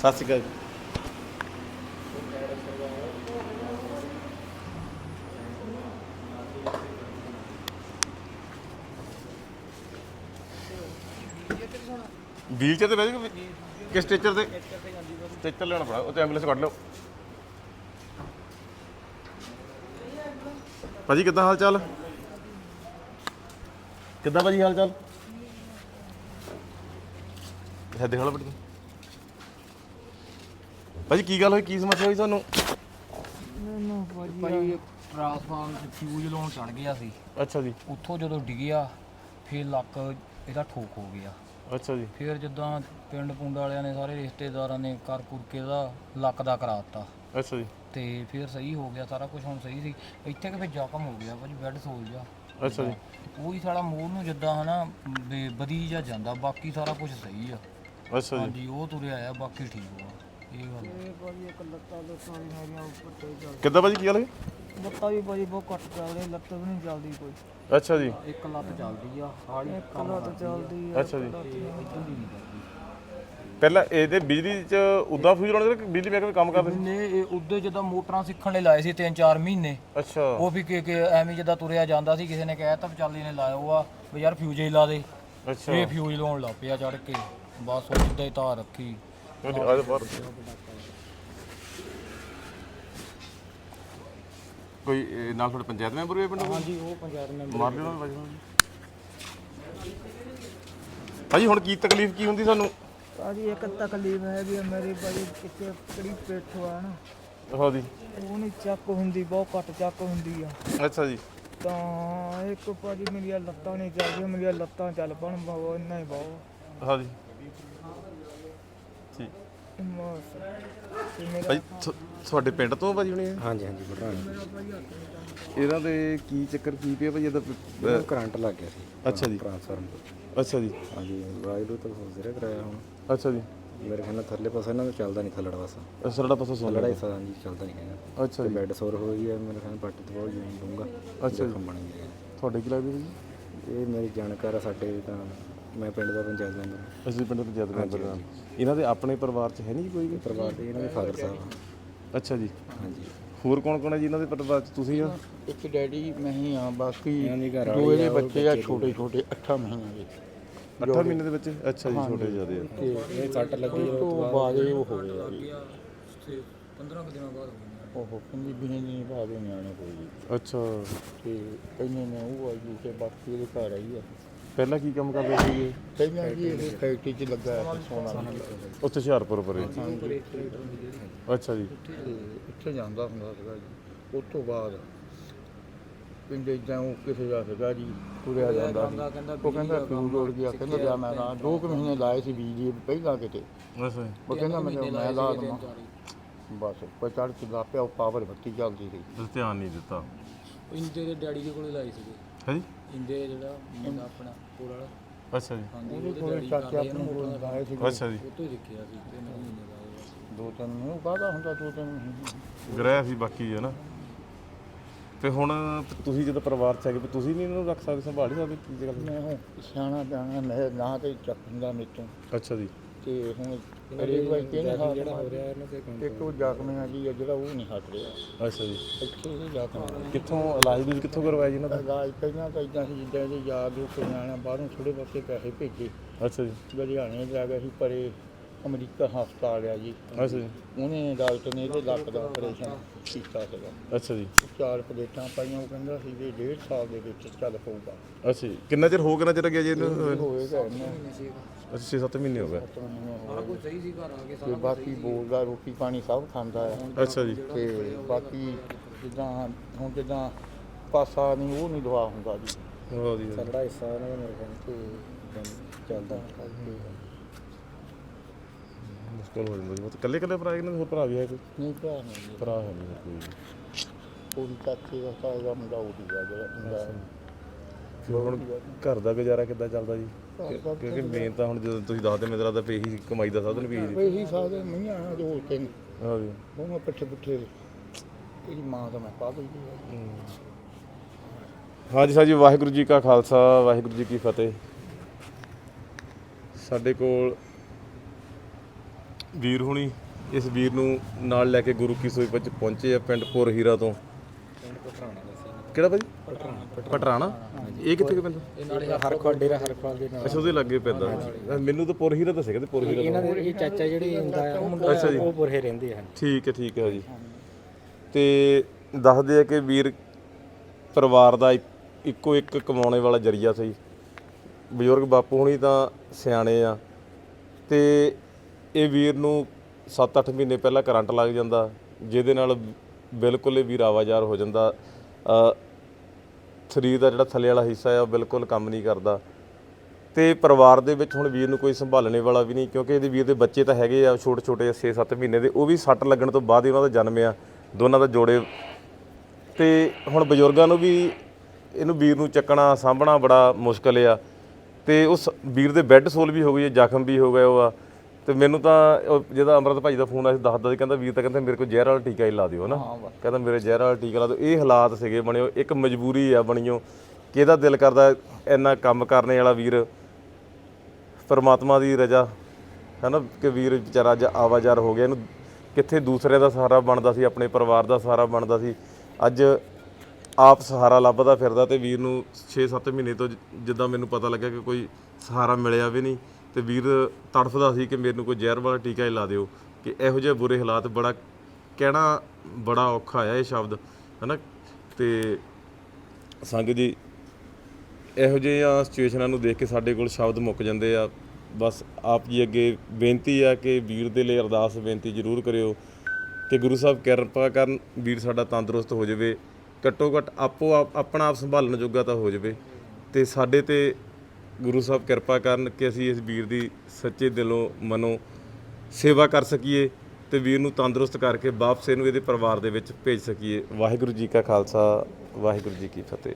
ਸਤਿ ਸ਼੍ਰੀ ਅਕਾਲ। ਵੀਲ ਤੇ ਬਹਿ ਜਾਓ ਕਿ ਸਟ੍ਰੈਚਰ ਤੇ? ਸਟ੍ਰੈਚਰ ਲੈਣਾ ਪੜਾ ਉਹ ਤੇ ਐਂਬੂਲੈਂਸ ਕੱਢ ਲਓ। ਭਾਜੀ, ਕਿੱਦਾਂ ਹਾਲ ਚਾਲ? ਕਿੱਦਾਂ ਭਾਜੀ ਹਾਲ ਚਾਲ? ਇਹ ਦੇਖ ਲਓ ਬੜੀ। ਭਾਜੀ ਕੀ ਗੱਲ ਹੋਈ? ਕੀ ਸਮੱਸਿਆ ਹੋਈ ਤੁਹਾਨੂੰ? ਭਾਈ ਟਰਾਂਸਫਾਰਮ ਚ ਫਿਊਜ਼ ਲਾਉਣ ਚੜ ਗਿਆ ਸੀ। ਅੱਛਾ ਜੀ। ਉੱਥੋਂ ਜਦੋਂ ਡਿੱਗਿਆ ਫਿਰ ਲੱਕ ਇਹਦਾ ਠੋਕ ਹੋ ਗਿਆ। ਅੱਛਾ ਜੀ। ਫਿਰ ਜਿੱਦਾਂ ਪਿੰਡ ਪੁੰਡ ਵਾਲਿਆਂ ਨੇ ਸਾਰੇ ਰਿਸ਼ਤੇਦਾਰਾਂ ਨੇ ਕਰ ਕੁਰ ਕੇ ਇਹਦਾ ਲੱਕ ਦਾ ਕਰਾਤਾ ਅੱਛਾ ਜੀ। ਤੇ ਫਿਰ ਸਹੀ ਹੋ ਗਿਆ ਸਾਰਾ ਕੁਝ ਹੁਣ ਸਹੀ ਸੀ। ਇੱਥੇ ਕਿ ਫਿਰ ਜ਼ਖਮ ਹੋ ਗਿਆ ਭਾਜੀ ਬੈੱਡ ਸੋਲ ਜਾ ਅੱਛਾ ਜੀ। ਉਹ ਹੀ ਸਾਲਾ ਮੂੰਹ ਨੂੰ ਜਿੱਦਾਂ ਹਨਾ ਵੀ ਵਧੀ ਜਾ ਜਾਂਦਾ ਬਾਕੀ ਸਾਰਾ ਕੁਝ ਸਹੀ ਆ। ਅੱਛਾ ਜੀ। ਹਾਂਜੀ ਉਹ ਤੁਰਿਆ ਆ ਬਾਕੀ ਠੀਕ ਹੋ ਇਹ ਗੱਲ ਇਹ ਭਾਜੀ ਇੱਕ ਲੱਤਾਂ ਲੁੱਤਾਂ ਵੀ ਮੇਰੀਆਂ ਉੱਪਰ ਤੇ ਚੱਲ ਕਿੱਦਾਂ ਭਾਜੀ ਕੀ ਹਾਲ ਹੈ? ਲੱਤਾਂ ਵੀ ਭਾਜੀ ਬਹੁਤ ਘੱਟ ਚੱਲਦੀ ਲੱਤ ਵੀ ਨਹੀਂ ਚੱਲਦੀ ਕੋਈ। ਅੱਛਾ ਜੀ। ਇੱਕ ਲੱਤ ਚੱਲਦੀ ਆ ਹਾਲੀ ਇੱਕ ਲੱਤ ਚੱਲਦੀ ਆ ਅੱਛਾ ਜੀ। ਇੱਧਰ ਦੀ ਨਹੀਂ ਕਰਦੀ। ਪਹਿਲਾਂ ਇਹਦੇ ਬਿਜਲੀ ਚ ਉਦਾਂ ਫਿਊਜ਼ ਲਾਉਣੇ ਤੇ ਬਿਜਲੀ ਮਹਿਕਮੇ ਕੰਮ ਕਰਦੇ ਸੀ? ਨੇ ਇਹ ਉਦੋਂ ਜਦੋਂ ਮੋਟਰਾਂ ਸਿੱਖਣ ਲਈ ਲਾਏ ਸੀ 3-4 ਮਹੀਨੇ। ਅੱਛਾ। ਉਹ ਵੀ ਕਿ ਕਿ ਐਵੇਂ ਜਿੱਦਾਂ ਤੁਰਿਆ ਜਾਂਦਾ ਸੀ ਕਿਸੇ ਨੇ ਕਹਿ ਤਾ ਚੱਲ ਇਹਨੇ ਲਾਇਆ ਉਹ ਆ ਵੀ ਯਾਰ ਫਿਊਜ਼ ਹੀ ਲਾ ਦੇ। ਅੱਛਾ। ਇਹ ਫਿਊਜ਼ ਲਾਉਣ ਲੱਗ ਪਿਆ ਚੜ ਕੇ। ਬਸ ਉਹ ਜਿੱਦਾਂ ਹੀ ਤਾਰ ਰੱਖੀ। ਆ ਜਾ ਬਾਹਰ। ਕੋਈ ਇਹ ਨਾਲ ਤੁਹਾਡੇ ਪੰਚਾਇਤ ਮੈਂਬਰ ਵੀ ਪਿੰਡ? ਹਾਂਜੀ ਉਹ ਪੰਚਾਇਤ ਮੈਂਬਰ ਮਾਰ ਲਿਓ ਭਾਜੀ ਭਾਜੀ ਹੁਣ। ਕੀ ਤਕਲੀਫ ਕੀ ਹੁੰਦੀ ਸਾਨੂੰ ਭਾਜੀ ਇੱਕ ਤਕਲੀਫ ਹੈ ਵੀ ਮੇਰੀ ਭਾਜੀ ਕਿਤੇ ਕਿਹੜੀ ਪਿੱਠ ਆ ਨਾ। ਹਾਂ ਜੀ ਉਹ ਨਹੀਂ ਚੱਕ ਹੁੰਦੀ ਬਹੁਤ ਘੱਟ ਚੱਕ ਹੁੰਦੀ ਆ। ਅੱਛਾ ਜੀ। ਤਾਂ ਇੱਕ ਭਾਜੀ ਮੇਰੀਆਂ ਲੱਤਾਂ ਨਹੀਂ ਚੱਲਦੀਆਂ ਮੇਰੀਆਂ ਲੱਤਾਂ ਚੱਲ ਪਣ ਬਾਬਾ ਇੰਨਾ ਹੀ ਬਹੁਤ। ਹਾਂ ਜੀ ਤੇ ਤੁ- ਤੁਹਾਡੇ ਪਿੰਡ ਤੋਂ ਭਾਜੀ ਹੁਣੇ? ਇਹ? ਹਾਂਜੀ ਹਾਂਜੀ ਬਟਾਣਾ ਇਹਨਾਂ ਦੇ ਕੀ ਚੱਕਰ ਕੀ ਪਿਆ ਭਾਜੀ ਇਹਦਾ? ਕਰੰਟ ਲੱਗ ਗਿਆ ਸੀ। ਅੱਛਾ ਜੀ। ਟ੍ਰਾਂਸਫਾਰਮ ਅੱਛਾ ਜੀ। ਹਾਂਜੀ ਵਾਇਰੂ ਤਾਂ ਹੋ ਜ਼ਰਾ ਕਰਾਇਆ ਹੁਣ। ਅੱਛਾ ਜੀ। ਮੇਰੇ ਖਿਆਲ ਨਾਲ ਥੱਲੇ ਪਾਸਾ ਇਹਨਾਂ ਦਾ ਚੱਲਦਾ ਨਹੀਂ ਥੱਲੜਾ ਪਾਸਾ ਸਰੜਾ ਪਾਸਾ ਸੁਣ ਥੱਲੜਾ ਹਿੱਸਾ ਹਾਂਜੀ ਚੱਲਦਾ ਨਹੀਂ ਹੈਗਾ। ਅੱਛਾ ਤੇ ਜੀ। ਬੈੱਡ ਸੋਰ ਹੋ ਗਈ ਹੈ ਮੇਰੇ ਖਿਆਲ ਨਾਲ ਪੱਟ ਤੋਂ ਬਹੁਤ ਡੂੰਗਾ ਅੱਛਾ ਜੀ। ਜ਼ਖਮ ਬਣ ਗਿਆ। ਤੁਹਾਡੇ ਕੀ ਲੱਗਦਾ ਭਾਜੀ? ਇਹ ਮੇਰੀ ਜਾਣਕਾਰ ਆ ਸਾਡੇ ਤਾਂ ਮੈਂ ਪਿੰਡ ਦਾ ਪੰਚਾਇਤ ਮੈਂਬਰ ਹਾਂ। ਅਸੀਂ ਪਿੰਡ ਪੰਚਾਇਤ ਮੈਂਬਰ ਹਾਂ। ਇਹਨਾਂ ਦੇ ਆਪਣੇ ਪਰਿਵਾਰ 'ਚ ਹੈ ਨਹੀਂ ਕੋਈ ਵੀ? ਪਰਿਵਾਰ ਦੇ ਇਹਨਾਂ ਦੇ ਫਾਦਰ ਸਾਹਿਬ ਆ। ਅੱਛਾ ਜੀ। ਹਾਂਜੀ। ਹੋਰ ਕੌਣ ਕੌਣ ਹੈ ਜੀ ਇਹਨਾਂ ਦੇ ਪਰਿਵਾਰ 'ਚ? ਤੁਸੀਂ ਆ? ਇੱਕ ਡੈਡੀ ਮੈਂ ਹੀ ਆ ਬਾਕੀ ਇਹਨਾਂ ਦੀ ਦੋ ਇਹਦੇ ਆ, ਉਹ ਬੱਚੇ ਆ ਛੋਟੇ ਛੋਟੇ 8 ਮਹੀਨਿਆਂ ਦੇ। 8 ਮਹੀਨੇ ਦੇ ਵਿੱਚ ਅੱਛਾ ਜੀ ਛੋਟੇ ਜਿਆਦੇ ਆ। ਤੇ ਇਹ ਸੱਟ ਲੱਗੀ ਉਸ ਤੋਂ ਬਾਅਦ ਇਹ ਉਹ ਹੋਏ ਆ। ਜੀ। 15 ਕੁ ਦਿਨਾਂ ਬਾਅਦ ਉਹ ਪੰਜੀ ਬਿਨੇ ਨਹੀਂ ਬਾਅਦ ਉਹ ਨਿਆਣੇ ਕੋਈ ਜੀ ਅੱਛਾ। ਤੇ ਇਹਨੇ ਨੇ ਉਹ ਆਈ ਤੇ ਬਾਕੀ ਇਹਦੇ ਘਰ ਆਈ ਆ। ਪਹਿਲਾਂ ਕੀ ਕੰਮ ਕਰਦੇ ਸੀ ਜੀ ਪਹਿਲਾਂ ਜੀ ਇਹ ਫੈਕਟਰੀ 'ਚ ਲੱਗਾ ਸੀ ਸੋਨਾ ਦਾ। ਉੱਥੇ ਹੁਸ਼ਿਆਰਪੁਰ ਪਰੇ। ਅੱਛਾ ਜੀ। ਇੱਥੇ ਜਾਂਦਾ ਹੁੰਦਾ ਸੀਗਾ ਜੀ। ਉਸ ਤੋਂ ਬਾਅਦ ਪਿੰਡ ਇਦਾਂ ਉਹ ਕਿਸੇ ਦਾ ਸੀਗਾ ਜੀ ਤੁਰਿਆ ਜਾਂਦਾ ਸੀ। ਉਹ ਕਹਿੰਦਾ ਫਿਊਜ਼ ਉੜ ਗਿਆ। ਕਹਿੰਦਾ ਜਾ ਮੈਂ ਨਾ ਦੋ ਕੁ ਮਹੀਨੇ ਲਾਏ ਸੀ ਬਿਜਲੀ ਪਹਿਲਾਂ ਕਿਤੇ। ਅੱਛਾ ਜੀ। ਉਹ ਕਹਿੰਦਾ ਮੈਂ ਕਿਹਾ ਮੈਂ ਲਾ ਦਵਾਂ। ਬਸ ਉੱਪਰ ਚੜ੍ਹ ਕੇ ਲਾ ਪਿਆ ਉਹ ਪਾਵਰ ਬੱਤੀ ਚੱਲਦੀ ਸੀ ਤੁਸੀਂ ਧਿਆਨ ਨਹੀਂ ਦਿੱਤਾ। ਇੰਦੇ ਦੇ ਡੈਡੀ ਦੇ ਕੋਲੇ ਲਾਏ ਸੀਗੇ। ਹੈ ਜੀ? ਇੰਦੇ ਜਿਹੜਾ ਮੁੰਡਾ ਆਪਣਾ ਕੋਲ ਵਾਲਾ। ਅੱਛਾ ਜੀ। ਹਾਂਜੀ ਉਹਦੇ ਉਹਦੇ ਕੋਲ ਡੈਡੀ ਚਾਚਾ ਕਰਦੇ ਆਪਣੇ ਕੋਲ ਲਾਏ ਸੀ ਅੱਛਾ ਜੀ। ਉਹ ਤੋਂ ਹੀ ਸਿੱਖਿਆ ਸੀ ਤੇ ਨੌ ਮਹੀਨੇ ਦਾ ਉਹ। ਦੋ ਤਿੰਨ ਮਹੀਨੇ ਉਹ ਕਾਹਦਾ ਹੁੰਦਾ ਦੋ ਤਿੰਨ ਮਹੀਨੇ ਗ੍ਰਹਿ ਸੀ ਬਾਕੀ ਹੈ ਨਾ। ਤੇ ਹੁਣ ਤੁਸੀਂ ਜਦੋਂ ਪਰਿਵਾਰ 'ਚ ਹੈਗੇ ਵੀ ਤੁਸੀਂ ਨਹੀਂ ਇਹਨੂੰ ਰੱਖ ਸਕਦੇ ਸੰਭਾਲ ਹੀ ਸਕਦੇ? ਕੀ ਗੱਲ ਮੈਂ ਹੁਣ ਸਿਆਣਾ ਬਿਆਣਾ ਮੈਂ ਨਾ ਤੇ ਚੱਕ ਹੁੰਦਾ ਮੇਰੇ ਤੋਂ। ਅੱਛਾ ਜੀ। ਤੇ ਹੁਣ ਹਰੇਕ ਵਾਰ ਕਿਹਨੇ ਹਾਲ ਜਿਹੜਾ ਹੋ ਰਿਹਾ ਇਹਨਾਂ ਤੇ ਇੱਕ ਉਹ ਜ਼ਖਮ ਆ ਜੀ ਜਿਹੜਾ ਉਹ ਨਹੀਂ ਹਟ ਰਿਹਾ। ਅੱਛਾ ਜੀ। ਇੱਥੇ ਇਹ ਜ਼ਖਮ ਆ ਕਿੱਥੋਂ ਇਲਾਜ ਦੂਜ ਕਿੱਥੋਂ ਕਰਵਾਇਆ ਜੀ ਇਹਨਾਂ ਦਾ? ਇਲਾਜ ਪਹਿਲਾਂ ਤਾਂ ਇਦਾਂ ਸੀ ਜਿੱਦਾਂ ਇਹਦੇ ਯਾਰ ਦੋ ਨਿਆਣਾ ਬਾਹਰੋਂ ਥੋੜੇ ਬਹੁਤੇ ਪੈਸੇ ਭੇਜੇ। ਅੱਛਾ ਜੀ। ਲੁਧਿਆਣੇ ਜਾ ਗਿਆ ਸੀ ਪਰੇ ਅਮਰੀਕਾ ਹਸਪਤਾਲ ਆ ਜੀ। ਅੱਛਾ ਜੀ। ਉਹਨੇ ਡਾਕਟਰ ਨੇ ਇਹਦੇ ਲੱਕ ਦਾ ਆਪਰੇਸ਼ਨ ਕੀਤਾ ਸੀਗਾ। ਅੱਛਾ ਜੀ। ਚਾਰ ਪਲੇਟਾਂ ਪਾਈਆਂ ਉਹ ਕਹਿੰਦਾ ਸੀ ਵੀ ਡੇਢ ਸਾਲ ਦੇ ਵਿੱਚ ਚੱਲ ਪਊਗਾ। ਅੱਛਾ ਜੀ। ਕਿੰਨਾ ਚਿਰ ਹੋ ਕਿੰਨਾ ਚਿਰ ਗਿਆ ਜੀ ਇਹਨੂੰ? ਹੋਏਗਾ ਅੱਛਾ 6-7 ਮਹੀਨੇ ਹੋ ਗਏ। ਕੁਝ ਸਹੀ ਸੀ ਘਰ ਆ ਕੇ ਤੇ ਬਾਕੀ ਬੋਲਦਾ ਰੋਟੀ ਪਾਣੀ ਸਭ ਖਾਂਦਾ ਹੈ ਅੱਛਾ ਜੀ। ਤੇ ਬਾਕੀ ਜਿੱਦਾਂ ਹੁਣ ਜਿੱਦਾਂ ਪਾਸਾ ਨਹੀਂ ਉਹ ਨਹੀਂ ਦਵਾ ਹੁੰਦਾ ਜੀ। ਬਹੁਤ ਜੀ ਥੱਲੜਾ ਹਿੱਸਾ ਇਹਨਾਂ ਦਾ ਮੇਰੇ ਖਿਆਲ ਤੇ ਚੱਲਦਾ। ਮੁਸ਼ਕਲ ਹੋ ਜਾਂਦਾ ਜੀ। ਬਹੁਤ ਕੱਲੇ ਕੱਲੇ ਭਰਾ ਇਹਨਾਂ ਦੇ ਹੋਰ ਭਰਾ ਵੀ ਹੈ ਕੋਈ? ਨਹੀਂ ਭਰਾ ਨਹੀਂ ਭਰਾ ਹੈ ਨਹੀਂ ਕੋਈ। ਵੀ। ਉਹ ਚਾਚੇ ਦਾ ਸਾਰਾ ਮੁੰਡਾ ਉਹ ਸੀਗਾ ਜਿਹੜਾ ਫਿਰ ਹੁਣ ਘਰ ਦਾ ਗੁਜ਼ਾਰਾ ਕਿੱਦਾਂ ਚੱਲਦਾ ਜੀ? ਕਿ- ਕਿਉਂਕਿ ਮੇਨ ਤਾਂ ਹੁਣ ਜਦੋਂ ਤੁਸੀਂ ਦੱਸਦੇ ਮੇਰੇ ਦਾ ਇਹੀ ਕਮਾਈ ਦਾ ਸਾਧਨ ਵੀ ਜੀ ਇਹੀ ਸਾਰੇ ਮਈਆਂ ਜੋ ਤੇ ਹਾਂ ਜੀ। ਉਹ ਮੈਂ ਪਿੱਠੇ ਪਿੱਠੇ ਇਹਦੀ ਮਾਂ ਤਾਂ ਮੈਂ ਪਾ ਗਈ ਹੈ ਹਾਂਜੀ ਸਾਹਿਬ ਜੀ ਵਾਹਿਗੁਰੂ ਜੀ ਕਾ ਖਾਲਸਾ ਵਾਹਿਗੁਰੂ ਜੀ ਕੀ ਫਤਿਹ। ਸਾਡੇ ਕੋਲ ਵੀਰ ਹੁਣੀ ਇਸ ਵੀਰ ਨੂੰ ਨਾਲ ਲੈ ਕੇ ਗੁਰੂ ਕੀ ਸੋਈ ਵਿੱਚ ਪਹੁੰਚੇ ਆ ਪਿੰਡ ਪੁਰ ਹੀਰਾ ਤੋਂ। ਕਿਹੜਾ ਭਾਜੀ? ਪਟਰਾਣਾ ਇਹ ਕਿੱਥੇ ਪੈਂਦਾ ਹਰ ਖਵਾਲ ਡੇਰਾ ਹਰ ਖਵਾਲ ਦੇ ਨਾਲ। ਅੱਛਾ ਉਹਦੇ ਲੱਗੇ ਪੈਂਦਾ ਮੈਨੂੰ ਤਾਂ ਪੁਰ ਹੀਰਾ ਦੱਸਿਆ ਕਹਿੰਦੇ ਪੁਰ ਹੀਰਾ ਇਹਨਾਂ ਦੇ ਇਹ ਚਾਚਾ ਜਿਹੜੇ ਹੁੰਦਾ ਆ ਉਹ ਮੁੰਡਾ। ਉਹ ਬੁਰਹੇ ਰਹਿੰਦੇ ਹਨ ਠੀਕ ਹੈ ਠੀਕ ਹੈ ਜੀ। ਤੇ ਦੱਸਦੇ ਆ ਕਿ ਵੀਰ ਪਰਿਵਾਰ ਦਾ ਇੱਕੋ ਇੱਕ ਕਮਾਉਣੇ ਵਾਲਾ ਜਰੀਆ ਸੀ। ਬਜ਼ੁਰਗ ਬਾਪੂ ਹੁਣੀ ਤਾਂ ਸਿਆਣੇ ਆ। ਤੇ ਇਹ ਵੀਰ ਨੂੰ 7-8 ਮਹੀਨੇ ਪਹਿਲਾਂ ਕਰੰਟ ਲੱਗ ਜਾਂਦਾ, ਜਿਹਦੇ ਨਾਲ ਬਿਲਕੁਲ ਹੀ ਵੀਰ ਆਵਾਜ਼ਾਰ ਹੋ ਜਾਂਦਾ। ਸਰੀਰ ਦਾ ਜਿਹੜਾ ਥੱਲੇ ਵਾਲਾ ਹਿੱਸਾ ਆ, ਉਹ ਬਿਲਕੁਲ ਕੰਮ ਨਹੀਂ ਕਰਦਾ। ਤੇ ਪਰਿਵਾਰ ਦੇ ਵਿੱਚ ਹੁਣ ਵੀਰ ਨੂੰ ਕੋਈ ਸੰਭਾਲਣੇ ਵਾਲਾ ਵੀ ਨਹੀਂ, ਕਿਉਂਕਿ ਇਹਦੇ ਵੀਰ ਦੇ ਬੱਚੇ ਤਾਂ ਹੈਗੇ ਆ ਛੋਟੇ ਛੋਟੇ 6-7 ਮਹੀਨੇ ਦੇ, ਉਹ ਵੀ ਸੱਟ ਲੱਗਣ ਤੋਂ ਬਾਅਦ ਹੀ ਉਹਨਾਂ ਦਾ ਜਨਮ ਆ, ਦੋਨਾਂ ਦਾ ਜੋੜੇ। ਤੇ ਹੁਣ ਬਜ਼ੁਰਗਾਂ ਨੂੰ ਵੀ ਇਹਨੂੰ ਵੀਰ ਨੂੰ ਚੱਕਣਾ, ਸਾਂਭਣਾ ਬੜਾ ਮੁਸ਼ਕਲ ਆ। ਤੇ ਉਸ ਵੀਰ ਦੇ ਬੈੱਡ ਸੋਲ ਵੀ ਹੋ ਗਈ ਹੈ, ਜ਼ਖਮ ਵੀ ਹੋ ਗਏ ਉਹ ਆ। ਤੇ ਮੈਨੂੰ ਤਾਂ ਉਹ ਜਿਹਦਾ ਅਮਰਤ ਭਾਈ ਦਾ ਫੋਨ ਆਇਆ ਸੀ ਦੱਸਦਾ ਸੀ ਕਹਿੰਦਾ ਵੀਰ ਤਾਂ ਕਹਿੰਦਾ ਮੇਰੇ ਕੋਲ ਜ਼ਹਿਰ ਵਾਲਾ ਟੀਕਾ ਹੀ ਲਾ ਦਿਓ ਨਾ। ਕਹਿੰਦਾ ਮੇਰੇ ਜ਼ਹਿਰ ਵਾਲਾ ਟੀਕਾ ਲਾ ਦਿਓ। ਇਹ ਹਾਲਾਤ ਸੀਗੇ ਬਣਿਓ ਇੱਕ ਮਜਬੂਰੀ ਆ ਬਣੀਓ ਕਿ ਇਹਦਾ ਦਿਲ ਕਰਦਾ ਇੰਨਾ ਕੰਮ ਕਰਨੇ ਵਾਲਾ ਵੀਰ? ਪਰਮਾਤਮਾ ਦੀ ਰਜ਼ਾ। ਹੈਨਾ ਕਿ ਵੀਰ ਵਿਚਾਰਾ ਅੱਜ ਆਵਾਜ਼ਾਰ ਹੋ ਗਿਆ। ਇਹਨੂੰ ਕਿੱਥੇ ਦੂਸਰੇ ਦਾ ਸਹਾਰਾ ਬਣਦਾ ਸੀ ਆਪਣੇ ਪਰਿਵਾਰ ਦਾ ਸਹਾਰਾ ਬਣਦਾ ਸੀ। ਅੱਜ ਆਪ ਸਹਾਰਾ ਲੱਭਦਾ ਫਿਰਦਾ ਤੇ ਵੀਰ ਨੂੰ 6-7 ਮਹੀਨੇ ਤੋਂ ਜਿੱਦਾਂ ਮੈਨੂੰ ਪਤਾ ਲੱਗਿਆ ਕਿ ਕੋਈ ਸਹਾਰਾ ਮਿਲਿਆ ਵੀ ਨਹੀਂ। ਤੇ ਵੀਰ ਤੜਫਦਾ ਸੀ ਕਿ ਮੇਰੇ ਨੂੰ ਕੋਈ ਜ਼ਹਿਰ ਵਾਲਾ ਟੀਕਾ ਹੀ ਲਾ ਦਿਓ, ਕਿ ਇਹੋ ਜਿਹੇ ਬੁਰੇ ਹਾਲਾਤ ਬੜਾ ਕਹਿਣਾ ਬੜਾ ਔਖਾ ਆ ਇਹ ਸ਼ਬਦ, ਹੈਨਾ? ਤੇ ਸੰਗ ਜੀ, ਇਹੋ ਜਿਹੀਆਂ ਸਿਚੁਏਸ਼ਨਾਂ ਨੂੰ ਦੇਖ ਕੇ ਸਾਡੇ ਕੋਲ ਸ਼ਬਦ ਮੁੱਕ ਜਾਂਦੇ ਆ। ਬਸ ਆਪ ਜੀ ਅੱਗੇ ਬੇਨਤੀ ਆ ਕਿ ਵੀਰ ਦੇ ਲਈ ਅਰਦਾਸ ਬੇਨਤੀ ਜ਼ਰੂਰ ਕਰਿਓ ਕਿ ਗੁਰੂ ਸਾਹਿਬ ਕਿਰਪਾ ਕਰਨ ਵੀਰ ਸਾਡਾ ਤੰਦਰੁਸਤ ਹੋ ਜਾਵੇ, ਘੱਟੋ ਘੱਟ ਆਪੋ ਆਪਣਾ ਆਪ ਸੰਭਾਲਣ ਜੋਗਾ ਤਾਂ ਹੋ ਜਾਵੇ। ਤੇ ਸਾਡੇ ਤੇ ਗੁਰੂ ਸਾਹਿਬ ਕਿਰਪਾ ਕਰਨ ਕਿ ਅਸੀਂ ਇਸ ਵੀਰ ਦੀ ਸੱਚੇ ਦਿਲੋਂ ਮਨੋਂ ਸੇਵਾ ਕਰ ਸਕੀਏ ਤੇ ਵੀਰ ਨੂੰ ਤੰਦਰੁਸਤ ਕਰਕੇ ਵਾਪਸ ਇਹਨੂੰ ਇਹਦੇ ਪਰਿਵਾਰ ਦੇ ਵਿੱਚ ਭੇਜ ਸਕੀਏ। ਵਾਹਿਗੁਰੂ ਜੀ ਕਾ ਖਾਲਸਾ, ਵਾਹਿਗੁਰੂ ਜੀ ਕੀ ਫਤਿਹ।